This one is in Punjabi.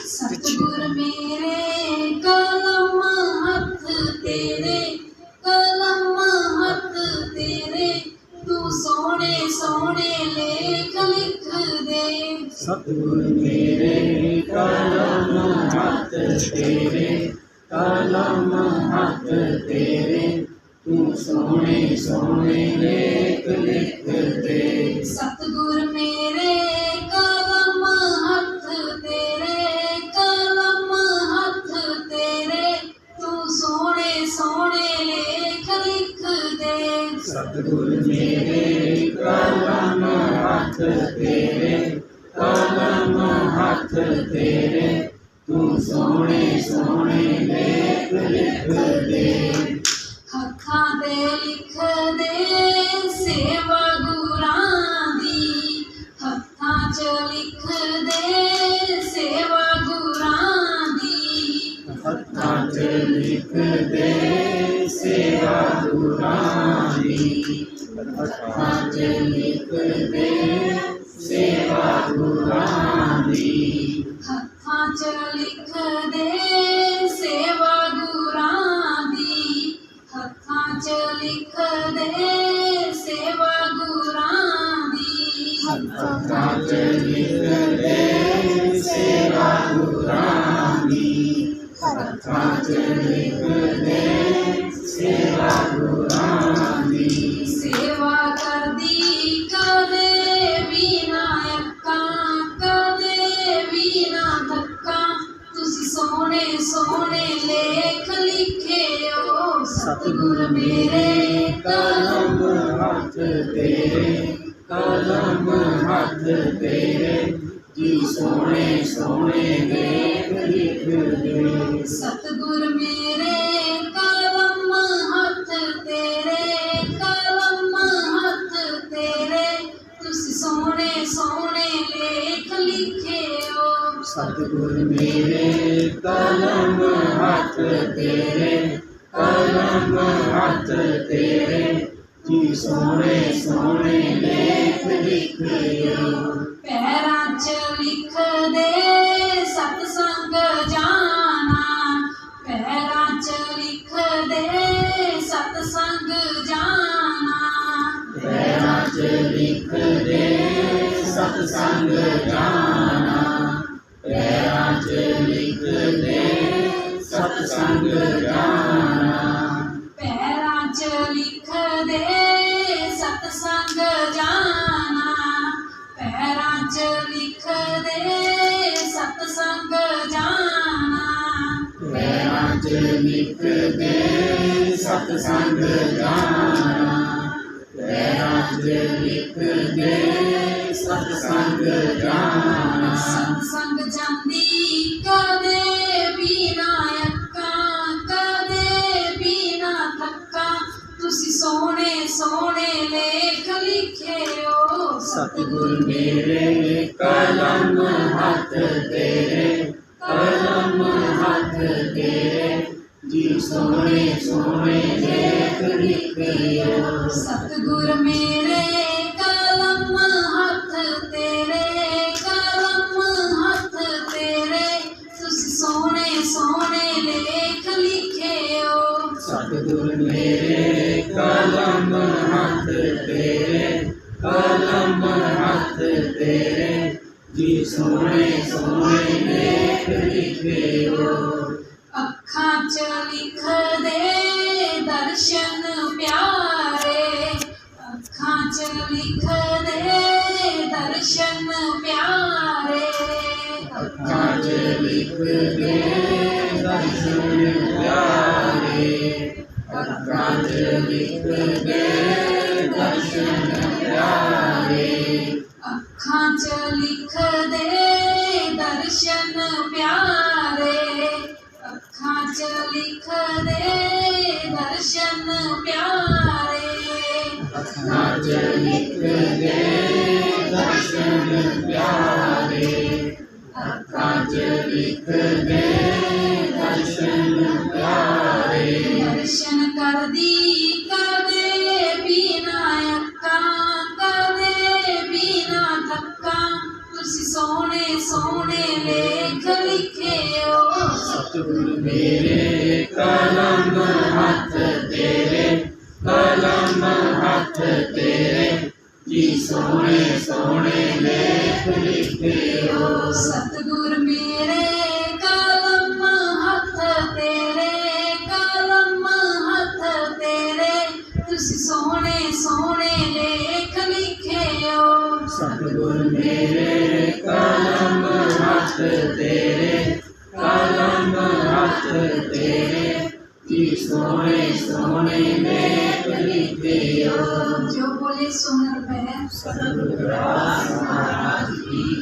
ਸਤਿਗੁਰ ਮੇਰੇ ਕਲਮ ਹੱਥ ਤੇਰੇ ਕਲਮ ਹੱਥ ਤੇਰੇ ਤੂੰ ਸੋਹਣੇ ਸੋਹਣੇ ਲੇਖ ਲਿਖ ਦੇ ਸਤਿਗੁਰ ਮੇਰੇ ਕਲਮ ਹੱਥ ਤੇਰੇ ਕਲਮ ਹੱਥ ਤੇਰੇ ਤੂੰ ਸੋਹਣੇ ਸੋਹਣੇ ਲੇਖ ਲਿਖ ਦੇ ਸਤਿਗੁਰ ਮੇਰੇ ਤੇਰੇ ਕਲਮ ਹੱਥ ਤੇਰੇ ਤੂੰ ਸੋਹਣੇ ਸੋਹਣੇ ਲੇਖ ਲਿਖ ਦੇ ਤੇ ਲਿਖਦੇ ਸੇਵਾ ਗੁਰਾਂ ਦੀ, ਹੱਥਾਂ 'ਚ ਲਿਖਦੇ ਸੇਵਾ ਗੁਰਾਂ ਦੀ। ਹੱਥਾਂ 'ਚ ਲਿਖਦੇ ਸੇਵਾ ਗੁਰਾਂ ਦੀ ਹੱਥਾਂ 'ਚ ਲਿਖਦੇ ਸੇਵਾ ਗੁਰਾਂ ਦੀ ਹੱਥਾਂ 'ਚ ਲਿਖਦੇ ਸੇਵਾ ਗੁਰਾਂ ਦੀ ਹੱਥਾਂ 'ਚ ਲਿਖਦੇ ਸੇਵਾ ਗੁਰਾਂ ਦੀ ਹੱਥਾਂ 'ਚ ਲਿਖਦੇ ਸੇਵਾ ਗੁਰਾਂ ਦੀ ਹੱਥਾਂ 'ਚ ਲਿਖਦੇ ਸੋਹਣੇ ਸੋਹਣੇ ਲੇਖ ਲਿਖਿਓ। ਸਤਿਗੁਰ ਮੇਰੇ ਕਲਮ ਹੱਥ ਤੇਰੇ, ਕਲਮ ਹੱਥ ਤੇਰੇ ਜੀ ਸੋਹਣੇ ਸੋਹਣੇ ਲੇਖ ਲਿਖਦੇ। ਸਤਿਗੁਰ ਮੇਰੇ ਸਤਿਗੁਰ ਮੇਰੇ ਕਲਮ ਹੱਥ ਤੇਰੇ ਕਲਮ ਹੱਥ ਤੇਰੇ ਜੀ ਸੋਹਣੇ ਸੋਹਣੇ ਲੇਖ ਲਿਖਿਓ ਪੈਰਾਂ 'ਚ ਲਿਖਦੇ ਸਤਸੰਗ ਜਾਣਾ। ਪੈਰਾਂ 'ਚ ਲਿਖਦੇ ਸਤਸੰਗ ਜਾਣਾ। ਪੈਰਾਂ 'ਚ ਲਿਖਦੇ ਸਤਸੰਗ ਜਾਣਾ। ਸਤਸੰਗ ਜਾਣਾ। ਪੈਰਾਂ 'ਚ ਲਿਖਦੇ ਸਤਸੰਗ ਜਾਣਾ। ਪੈਰਾਂ 'ਚ ਲਿਖਦੇ ਸਤਸੰਗ ਜਾਣਾ। ਪੈਰਾਂ 'ਚ ਲਿਖਦੇ ਸਤਸੰਗ ਜਾਣਾ। ਪੈਰਾਂ 'ਚ ਲਿਖਦੇ ਸਤਸੰਗ ਜਾਣਾ। ਸਤਸੰਗ ਜਾਂਦੀ ਕਦੇ ਸਤਿਗੁਰ ਮੇਰੇ ਕਲਮ ਹੱਥ ਤੇਰੇ ਕਲਮ ਹੱਥ ਤੇਰੇ ਜੀ ਸੋਹਣੇ ਸੋਹਣੇ ਲੇਖ ਲਿਖਿਓ ਸਤਿਗੁਰ ਮੇਰੇ ਕਲਮ ਹੱਥ ਤੇਰੇ ਹੱਥ ਤੇਰੇ ਜੀ ਸੋਹਣੇ ਸੋਹਣੇ ਲੇਖ ਲਿਖਿਓ ਅੱਖਾਂ 'ਚ ਲਿਖਦੇ ਦਰਸ਼ਨ ਪਿਆਰੇ। ਅੱਖਾਂ 'ਚ ਲਿਖਦੇ ਦਰਸ਼ਨ ਪਿਆਰੇ। ਅੱਖਾਂ 'ਚ ਲਿਖਦੇ ਦਰਸ਼ਨ ਪਿਆਰੇ। ਅੱਖਾਂ 'ਚ ਲਿਖਦੇ ਦਰਸ਼ਨ ਪਿਆਰੇ ਅੱਖਾਂ 'ਚ ਲਿਖਦੇ ਦਰਸ਼ਨ ਪਿਆਰੇ। ਅੱਖਾਂ 'ਚ ਲਿਖਦੇ ਦਰਸ਼ਨ ਪਿਆਰੇ ਅੱਖਾਂ 'ਚ ਲਿਖਦੇ ਦਰਸ਼ਨ ਪਿਆਰੇ। ਦਰਸ਼ਨ ਕਰਦੀ ਸੋਹਣੇ ਲੇਖ ਲਿਖਿਓ। ਸਤਿਗੁਰ ਮੇਰੇ ਕਲਮ ਹੱਥ ਤੇਰੇ ਕਲਮ ਹੱਥ ਤੇਰੇ ਜੀ ਸੋਹਣੇ ਸੋਹਣੇ ਲੇਖ ਲਿਖਿਓ। ਸਤਿਗੁਰ ਮੇਰੇ ਕਲਮ ਹੱਥ ਤੇਰੇ ਕਲਮ ਹੱਥ ਤੇਰੇ ਤੁਸੀਂ ਸੋਹਣੇ ਸੋਹਣੇ ਲੇਖ ਲਿਖਿਓ। ਸਤਿਗੁਰ ਮੇਰੇ ਹੱਥ ਤੇਰੇ ਕਲਮ ਹੱਥ ਤੇਰੇ ਜੀ ਸੋਹਣੇ ਸੋਹਣੇ ਲੇਖ ਲਿਖਿਓ ਜੋ ਬੋਲੇ ਸੁਨ ਰਪੈ ਸਤਿਗੁਰ ਰਾਜ ਮਹਾਰਾਜ ਕੀ